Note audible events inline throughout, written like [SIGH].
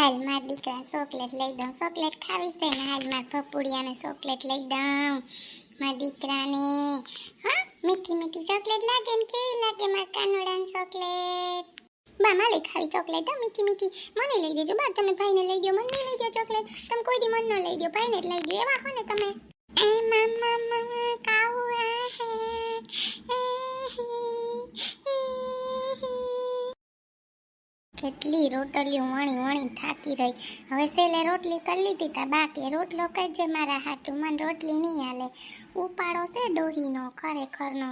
હાલ માર દીકરા ચોકલેટ લઈ દઉં. ચોકલેટ ખાવી છે ને હાલ માર પપુડિયાને ચોકલેટ લઈ દઉં. માર દીકરાને, હા, મીઠી મીઠી ચોકલેટ લાગે ને કેવી લાગે માર કાનોડાની ચોકલેટ? બા માલે ખાવી ચોકલેટ, હા, મીઠી મીઠી. મને લઈ દેજો. બા, તમે ભાઈને લઈ દો મને લઈ દો ચોકલેટ. તમે કોઈ દી મને ન લઈ દો ભાઈને જ લઈ દો એવા હો ને તમે. એ મામા કાવું કેટલી રોટલીઓ વણી વણી થાકી રહી. હવે સેલે રોટલી કરી લીધી તા, બાકી રોટલો કઈ મારા હાટું, મને રોટલી નહીં હાલે. ઉપાડો છે ડોહીનો, ખરેખરનો.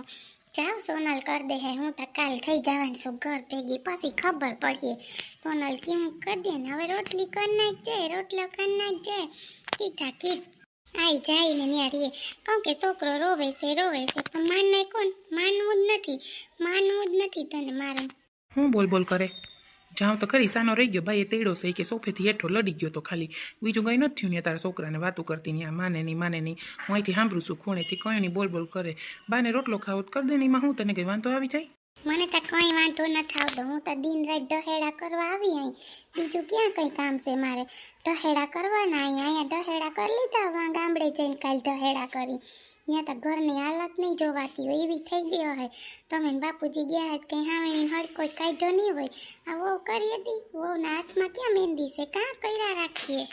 જાવ સોનલ કર દે હે, હું તો કાલ થઈ જવાની છું ઘર ભેગી. પછી ખબર પડીએ. સોનલ કેમ કરી દે ને? હવે રોટલી કરી નાખજે રોટલો કરી નાખજે કીધા, કીધ. આઈ જાય ને ત્યાં રહીએ. કહું કે છોકરો રોવે છે રોવે છે, પણ માનને કોણ? માનવું જ નથી. માનવું જ નથી તને મારું. હું બોલ બોલ કરે? જાઉં તો ખરી, સાનો રહી ગયો ભાઈ એ તેડો છે, કે સોફેથી હેઠો લડી ગયો તો ખાલી. બીજું કંઈ નથી થયું ને તારા છોકરાને વાતું કરતી નહીં આ માને નહીં માને નહીં હું અહીંથી સાંભળું છું ખૂણેથી કંઈ નહીં, બોલ બોલ કરે. બાને રોટલો ખાવો કર દે ને એમાં હું તને કંઈ વાંધો આવી જાય? મને તો કઈ વાંધો નથી આવતો, હું તો દિન રાત દહેડા કરવા આવી અહીં. બીજું ક્યાં કઈ કામ છે મારે? દહેડા કરવાના અહીંયા અહીંયા દહેડા કરી લીધા ગામડે જઈને કાલ દહેડા કરી. ત્યાં તો ઘરની હાલત નહીં જોવાતી હોય, એવી થઈ ગયો હોય. તમે બાપુજી ગયા હોય કંઈ હાવેની હળ કોઈ કાઢ્યો નહીં હોય. આ વહુ કરી હતી. વહુના હાથમાં ક્યાં મહેંદી છે? કાં કર્યા રાખીએ?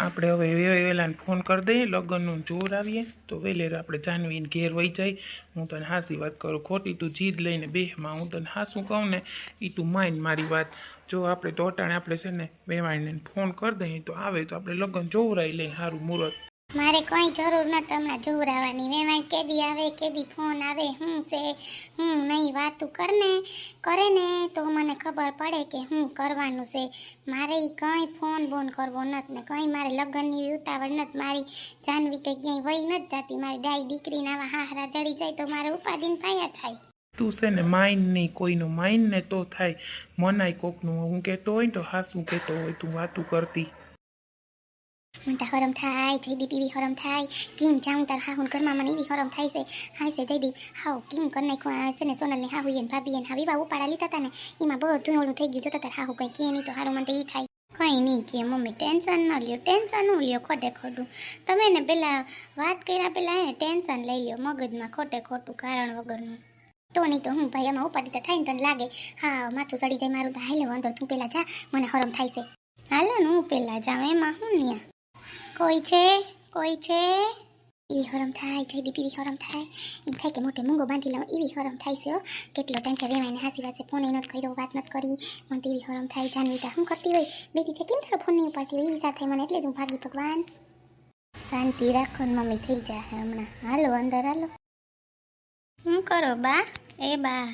આપણે હવે વેલાને ફોન કરી દઈએ, લગ્નનું જોર આવીએ. તો વેલેર આપણે જાનવીને ઘેર વહી જાય. હું તને હાસી વાત કરું. ખોટી તું જીદ લઈને બેહમાં હું તને હાસું કહું ને એ તું માઇન મારી વાત. જો આપણે તો અટાણે આપણે છે ને વેવાણીને ફોન કરી દઈએ તો આવે તો આપણે લગ્ન જોવરાઈ લઈએ સારું મુહૂર્ત. મારે કોઈ જરૂર નથી, હમણાં જોરાવાની વેવાય કેદી આવે, કેદી ફોન આવે, હું છે, હું નહીં, વાતું કરને કરે ને તો મને ખબર પડે કે હું કરવાનું છે. મારે કંઈ ફોન બોન કરવો નથી ને કંઈ મારે લગ્નની ઉતાવળ નથી. મારી જાનવી કે ક્યાંય વહી નથી જતી. મારી ડાઈ દીકરીને આવા હાહરા જડી જાય તો મારે ઉપાદીન પાયા થાય. તું છે ને માઇન નહીં, કોઈનું માઇન ને તો થાય. મનાય કોકનું. હું કહેતો હોય તો હાસું કહેતો હોય, તું વાતું કરતી. મને હરમ થાય, જયદીપ એવી હરમ થાય, કેમ જાઉં તાર હાહુન ઘરમાં, મને એવી હરમ થાય છે. હાય છે જયદીપ કેમ કરી છે ને સોનલને હા એને ભાભી ઉપાડા લીધા હતા ને. એમાં બધું ઓલું થઈ ગયું, જતા તાર હાહુ કંઈ કે નહીં, તો હારું મને તો ઈ થાય. કંઈ નહીં કે મમ્મી, ટેન્શન ન લ્યો, ટેન્શન ન લ્યો, ખોટે ખોટું. તમે ને વાત કર્યા પેલા એને ટેન્શન લઈ લ્યો, મગજમાં ખોટે ખોટું કારણ વગરનું. તો નહીં તો હું ભાઈ આમાં ઉપાડી તો થાય ને તને લાગે? હા માથું ચડી જાય મારું, તો હાલો વાંધો, તું પેલા જા, મને હરમ થાય છે. હાલો ને હું પેલા જાઉં, એમાં હું ન્યા? કોઈ છે કોઈ છે એવી હરમ થાય જયદીપ એવી હરમ થાય એમ થાય કે મોટે મૂંગો બાંધી લઉં એવી હરમ થાય છે કેટલો ટાઈમ કે વેવાઈને હાસી વાત છે ફોન નથી કર્યો વાત નથી કરી મને તો એવી હરમ થાય જાનવી તા શું કરતી હોય બે દીધે કેમ તારો ફોન નહીં ઉપાડતી હોય એવી સાથે મને એટલે જ હું ભાગી ભગવાન શાંતિ રાખો ને મમ્મી થઈ જાય હમણાં હાલો અંદર હાલો શું કરો બા એ બા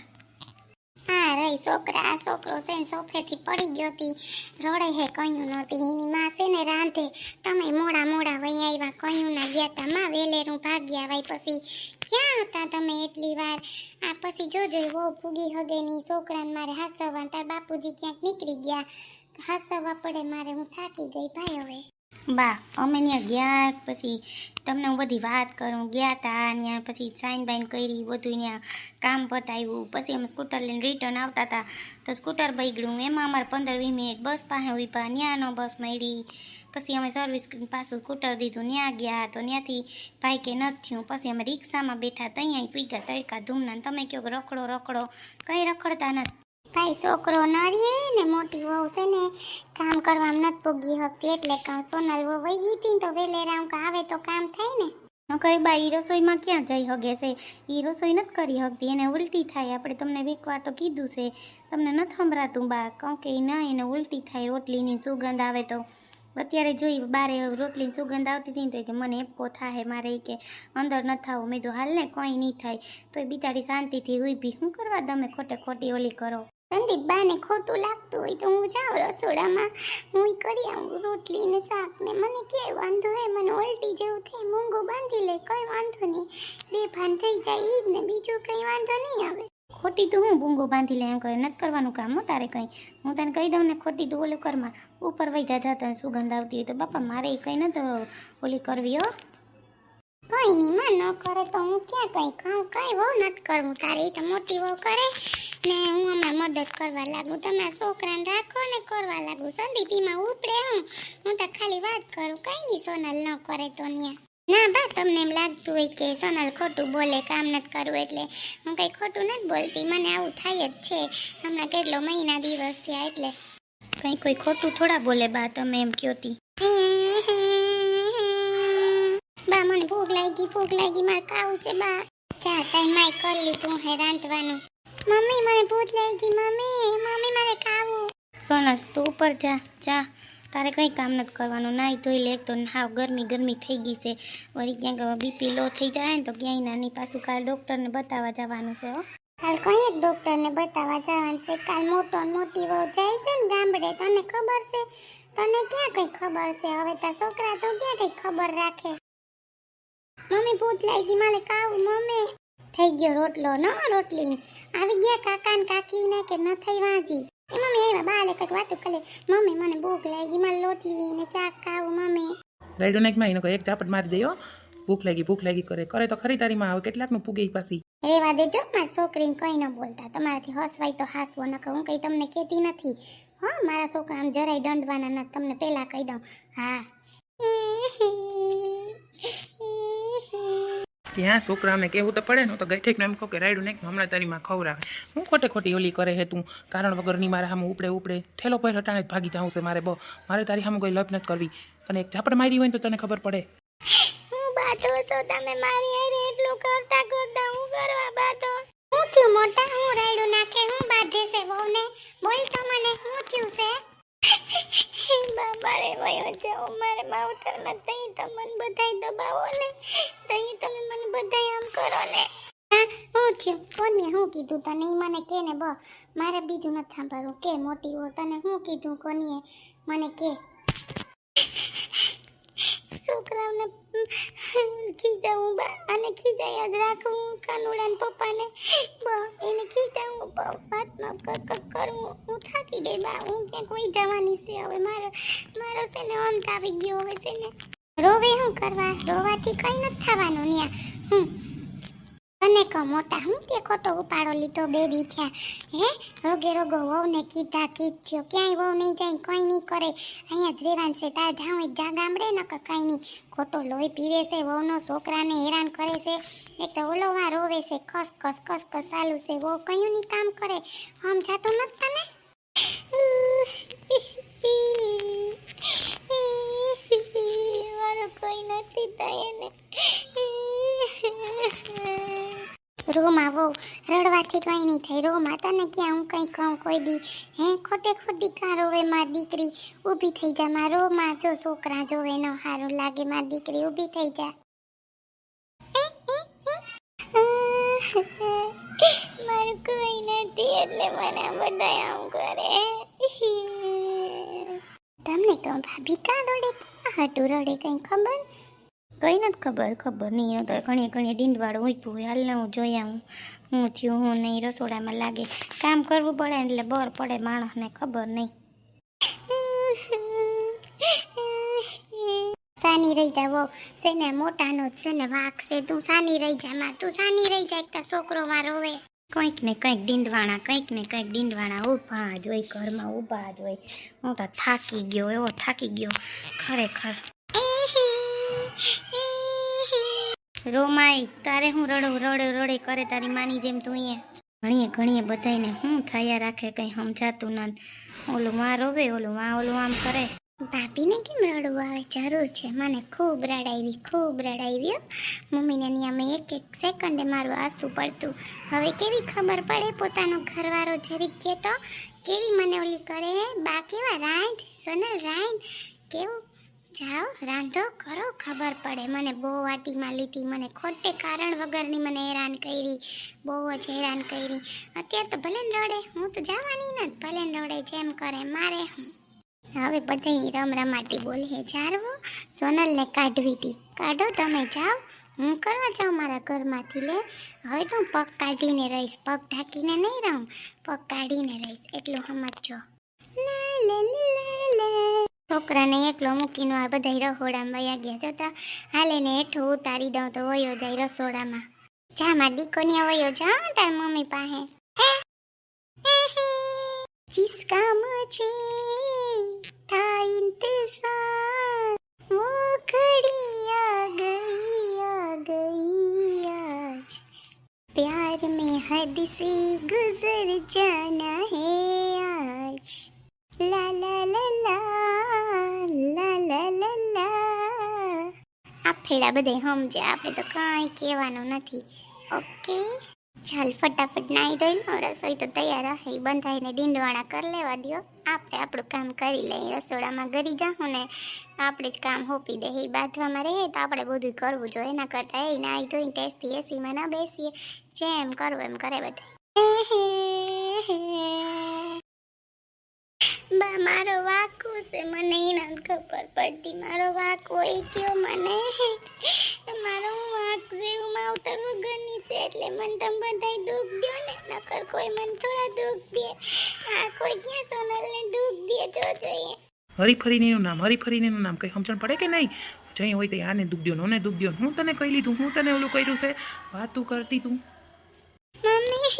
હા, રહી. છોકરા, આ છોકરો છે સોફેથી પડી ગયો હતી રડે હે, કયું નહોતી એની માં છે ને રાંધે. તમે મોડા મોડા વહી આવ્યા કયું ના ગયા તા? માં વેલેરું ભાગ્યા વાય પછી. ક્યાં હતા તમે એટલી વાર? આ પછી જોજો, બહુ ફૂગી હગે ની છોકરાને મારે હાસવા તાર બાપુજી ક્યાંક નીકળી ગયા. હાસવા પડે મારે, હું થાકી ગઈ, ભાઈ હવે. બા, અમે ત્યાં ગયા, પછી તમને હું બધી વાત કરું. ગયા તા, ત્યાં પછી સાઈન બાઈન કરી બધું ત્યાં કામ પતાવ્યું. પછી અમે સ્કૂટર લઈને રિટર્ન આવતા હતા તો સ્કૂટર બગડ્યું. એમાં અમારે પંદર વીસ મિનિટ બસ પાસે ઊભા ત્યાં નો બસ મળી. પછી અમે સર્વિસ પાછું સ્કૂટર દીધું. ત્યાં ગયા તો ત્યાંથી બાઈકે નથી થયું. પછી અમે રિક્ષામાં બેઠા ત્યાં પીગા તડકા ધૂમના. તમે કહો રખડો રખડો. કંઈ રખડતા નથી. ભાઈ છોકરો નરીએ ને મોટી વહુ છે ને કામ કરવામાં નથી પોગી હતી એટલે કાં સોનલ વહુ વહી ગઈ હતી તો વેલેરામ હું આવે તો કામ થાય ને. નકરી બા, ઈ રસોઈમાં ક્યાં જઈ હગે છે? ઈ રસોઈ નથી કરી હકતી એને ઉલટી થાય. આપણે તમને વીકવાર તો કીધું છે, તમને નથી સંભળાતું બા કહું કે ના, એને ઉલટી થાય, રોટલીની સુગંધ આવે તો. અત્યારે જોઈ બારે રોટલીની સુગંધ આવતી હતી ને તો કે મને એપકો થાય મારે કે અંદર ન થવું મેં તો હાલ ને કંઈ નહીં થાય. તો એ બિચારી શાંતિથી ઊભી શું કરવા તમે ખોટે ખોટી ઓલી કરો? સંદીપ બાને ખોટું લાગતું હોય તો હું જાઉં રસોડામાં. હું કરી આવું રોટલી ને શાક ને. મને કે વાંધો હે? મને ઉલટી જેવું થાય મૂંગો બાંધી લે, કંઈ વાંધો નહીં. બે ભાન થઈ જાય ઈ જ ને, બીજું કંઈ વાંધો નહીં આવે. ખોટી તો હું ભૂંગો બાંધી લે? એમ કરે નથી કરવાનું કામ હું તારે કંઈ. હું તને કહી દઉં ને, ખોટી તો ઓલું કરમાં ઉપર વહી જતા તને સુગંધ આવતી હોય તો બાપા મારે એ કંઈ નતો ઓલી કરવી હો. કઈ નહીં માં ન કરે તો હું ક્યાં કઈ કહું કઈ વહુ નથી કરવું. તારી તો મોટી વહુ કરે ને હું હમણાં મદદ કરવા લાગુ. તમારા છોકરાને રાખો ને કરવા લાગુ. સંદીપીમાં ઉપડે હું. હું તો ખાલી વાત કરું. કઈ ની સોનલ ન કરે તો ન્યા. ના બા, તમને એમ લાગતું હોય કે સોનલ ખોટું બોલે, કામ નથી કરવું એટલે હું કઈ ખોટું નથી બોલતી. મને આવું થાય જ છે. હમણાં કેટલો મહિના દિવસ થયા એટલે. કઈ કોઈ ખોટું થોડા બોલે બા, તમે એમ કયો તી. બા મને ભૂખ લાગી ભૂખ લાગી, મારે ખાવું છે બા. ચા ટાઈમ માય કરી લીધું હે રાંધવાનું મમ્મી, મને ભૂખ લાગી, મમ્મી મમ્મી, મારે ખાવું. સોનલ, તું ઉપર જા જા. તારે કંઈ કામ નથી કરવાનું. નાઈ ધોઈ લે તો હાવ ગરમી ગરમી થઈ ગઈ છે. વળી ક્યાંક બીપી લો થઈ જાય ને તો ક્યાંય નાની પાછું કાલ ડૉક્ટરને બતાવવા જવાનું છે, હો. કાલ કોઈ એક ડૉક્ટરને બતાવવા જવાનું છે? કાલ મોટો મોટી વહુ જાય છે ને ગામડે, તને ખબર છે? તને ક્યાં કંઈ ખબર છે? હવે તાર છોકરા તો ક્યાં કંઈ ખબર રાખે? મમ્મી ભૂત લાગી મારે કાવ મમ્મી. થઈ ગયો રોટલો ન રોટલી. આવી ગયા કાકા ને કાકી ને કે ન થઈ વાંજી એ મમ્મી આવ્યા બાલે કંઈક વાતો કરે. મમ્મી મને ભૂખ લાગી મારે લોટલી ને શાક ખાવું મમ્મી. રાઈડો નાખમાં એનો એક ઝાપટ મારી દે ભૂખ લાગી ભૂખ લાગી કરે. કરે તો ખરી તારીમાં આવે કેટલાકનું પૂગે પાછી. રેવા દેજો મારા છોકરીને કંઈ ન બોલતા. તમારાથી હસવાય તો હાસવો ન કહું કંઈ તમને કહેતી નથી. હા મારા છોકરા આમ જરાય દંડવાના નથી. તમને પહેલાં કહી દઉં. હા. ત્યાં અમે કહેવું તો પડે ને તો ગઈઠેક એમ કહું કે રાયડું નાખ હમણાં તારી માં ખવડાવે. હું ખોટે ખોટી ઓલી કરે હે તું? કારણ વગરની મારે સામે ઉપડે ઉપડે. ઠેલો પર હટાણે જ ભાગી જાઉં છે મારે બહુ મારે તારી સામે કોઈ લપ નથી કરવી. અને એક ઝાપડ મારી હોય તો તને ખબર પડે. હું બાતો તો તમે મારી હારે એટલું કરતા કરતા હું હું મોટા, હું રાયડું નાખે, હું બાંધે છે વહુને. બોલ તો હું છે? [LAUGHS] બાબા રે વયો છે મારે માવતર નથી, તો બધાય દબાવો ને. ને. હું થયું. કોને હું કીધું તને? એ મને કે ને બ મારે બીજું નથી સાંભળવું. કે મોટી હો, તને હું કીધું? કોનીએ મને કે. છોકરાઓને ખીજાવું અને ખીજાયા જ રાખું કાનુડા ને બ એને ખીજાવું વાતમાં કર હું થાકી ગઈ, બા. હું ક્યાં કોઈ જવાની છે હવે. મારો મારો છે ને અંત આવી ગયો હવે છે ને. રોવે શું કરવા? રોવાથી કઈ નથી થવાનું ન્યા. હમ. તને કહો મોટા હું તે ખોટો ઉપાડો લીધો બેબી થયા. હે? રોગે રોગો વહુને કીધા કીધ થયો. ક્યાંય વહુ નહીં જાય કોઈ નહીં કરે. અહીંયા જ છે. તાર જાઉં જા ગામડે ન કે નહીં. ખોટો લોહી પીવે છે, વહુનો છોકરાને હેરાન કરે છે. એક તો ઓલોવા રોવે છે ખસ ખસ ખસ ખસ ચાલુ છે. વહુ કયું નહીં કામ કરે? આમ જાતું નથી તને? [LAUGHS] કોઈ નથી થાય એને રોમાં વહુ રડવાથી કંઈ નહીં થાય. રોમાં માતાને ક્યાં હું કંઈ કહું, કોઈ દી. હે, ખોટે ખોટી કાં રોવે મારી દીકરી? ઊભી થઈ જા માર રોમાં જો છોકરા જોવે ન સારું લાગે, મારી દીકરી ઊભી થઈ જા. મારું કોઈ નથી એટલે મને બધા આમ કરે. તમને કહું, ભાભી કાં રડે? ક્યાં હતું રડે કંઈ ખબર? કઈ નથી ખબર ખબર નહીં. તો ઘણી ઘણી ડીંડવાળું ઊભું હોય હાલ હું જોયા હું હું થયું હું નહીં રસોડામાં લાગે. કામ કરવું પડે એટલે બર પડે માણસને ખબર નહીં. સાની રહી જા વો છે ને મોટાનો જ છે ને વાઘ છે. તું સાની રહી જા માં. તું સાની રહી જા. એક છોકરો માં રોવે કંઈક ને કંઈક ડીંડવાણા કંઈક ને કંઈક ડીંડવાણા ઊભા જ હોય ઘરમાં ઊભા જ હોય. હું તો થાકી ગયો એવો થાકી ગયો. ખરેખર. રોમાઈ, તારે હું રડો, રડે રડે કરે તારી માની જેમ તું અહીંયા? ઘણીએ ઘણીએ બધાને હું થયા રાખે કંઈ સમજાતું ન. ઓલું માં રોવે, ઓલું માં ઓલું આમ કરે. ભાભીને કેમ રડવું આવે? જરૂર છે. મને ખૂબ રડાવી ખૂબ રડાવી આવી મમ્મીને નિયમે એક એક સેકન્ડે મારું આંસુ પડતું. હવે કેવી ખબર પડે? પોતાનો ઘરવાળો જરીક કહેતો, કેવી મને ઓલી કરે? બા કેવા રાંધ? સોનલ રાંધ? કેવું? જાઓ, રાંધો, કરો, ખબર પડે. મને બહુ વાટીમાં લીધી, મને ખોટે કારણ વગરની મને હેરાન કરી, બહુ જ હેરાન કરી. અત્યારે તો ભલે રડે, હું તો જવાની નથી, ભલે ને રડે, જેમ કરે મારે હવે બધાની રમ રમાટી બોલે હે જારવો, સોનલને કાઢવી હતી કાઢો તમે, જાઓ. હું કરવા જાઉં મારા ઘરમાંથી, લે. હવે તો હું પગ કાઢીને રહીશ, પગ ઢાંકીને નહીં રહું. પગ કાઢીને રહીશ, એટલું સમજજો. લે લે. છોકરાને એકલો મૂકીને આ બધા રહોડામાં વયા ગયા. જતા હાલે ને હેઠું ઉતારી દઉં તો વયો જાય રસોડામાં. જા માં દીકોની વયો જા તાર મમ્મી પાસે. જિસકા મુજે થા ઇંતઝાર. વો ઘડી આ ગઈ પ્યાર મેં હદ સે ગુજર જાના હૈ. ફેડા બધે સમજે આપણે તો કાંઈ કહેવાનું નથી. ઓકે? ચાલ, ફટાફટ નાહી ધોઈ રસોઈ તો તૈયાર હે. બંધાઈને ડીંડવાણા કરી લેવા દ્યો. આપણે આપણું કામ કરી લઈએ. રસોડામાં ગરી જાઉં ને આપણે જ કામ હોપી દે. બાંધવામાં રહે તો આપણે બધું કરવું જોઈએ. એના કરતાં એ નાહી ધોઈને ટેસ્ટી એસીમાં ના બેસીએ. જેમ કરવું એમ કરે બધા. બા, મારો વાકો છે મને એના ખબર પડતી. મારો વાક હોય કયો મને. મારો વાક જેવું માવતર વગરની છે એટલે મને તમે બધાય દુઃખ દ્યો ને નકર કોઈ મને થોડા દુઃખ દે. આ કોઈ ક્યાં સોનલને દુઃખ દે જો જોઈએ. હરીફરીનું નામ હરીફરીનું નામ કંઈ સમજણ પડે કે નહીં? જઈ હોય તો આને દુઃખ દ્યો ને દુઃખ દો હું તને કહી લીધું હું તને ઓલું કર્યું છે. વાતું કરતી તું. મમ્મી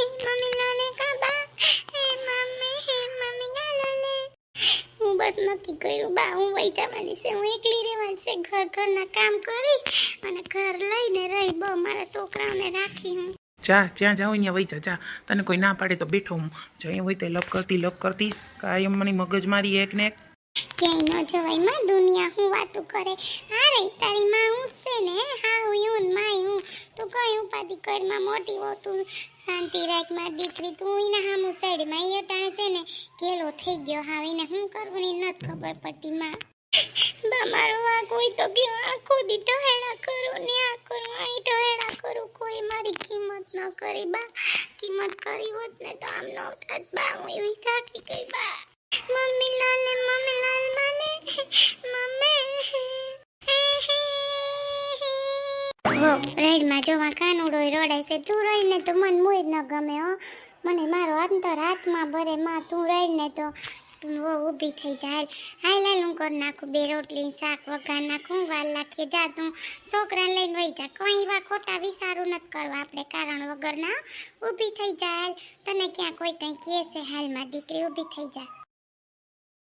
બસ નક્કી કર્યું. બા, હું વહી જવાની છે. હું એકલી રહેવાની છે. ઘર ઘરના કામ કરી અને ઘર લઈને રહી. બહુ મારા છોકરાઓને રાખી હું. જા જ્યાં જાઉં અહીંયા વહી જા જા. તને કોઈ ના પાડે તો બેઠો હું. જઈ હોય તે લપ કરતી લપ કરતી. કાયમ મને મગજ મારી એક ને એક. ક્યાંય ન જવાય. માં દુનિયા હું વાતું કરે. આ રહી તારી માં હું છે ને? હા હું યુન માય હું. તું કઈ ઉપાધિ કરમાં મોટી હો તું. શાંતિ રાખ માર દીકરી. તું એના હામું સાઈડમાં એ ટાણે છે ને કેલો થઈ ગયો. હા એને હું કરવું ને નથી ખબર પડતી, માં. બા, મારો આ કોઈ તો ગયો. આખો દી ટહેડા કરું ને આ કરું, અહીં ટહેડા કરું. કોઈ મારી કિંમત ન કરી, બા. કિંમત કરી હોત ને તો આમ ન થાત બા. હું એવી થાકી ગઈ, બા. રેડમાં ન ઊભી થઈ જાય. હાલ હાલ નાખું બે રોટલી, શાક, વઘાર નાખું વાર લાખીએ જા તું. છોકરાને લઈને વહી જા. કોઈ એવા ખોટા વિચારું નથી કરવા આપણે, કારણ વગરના ઊભી થઈ જાય. તને ક્યાં કોઈ કંઈ છે? હાલમાં દીકરી ઊભી થઈ જાય.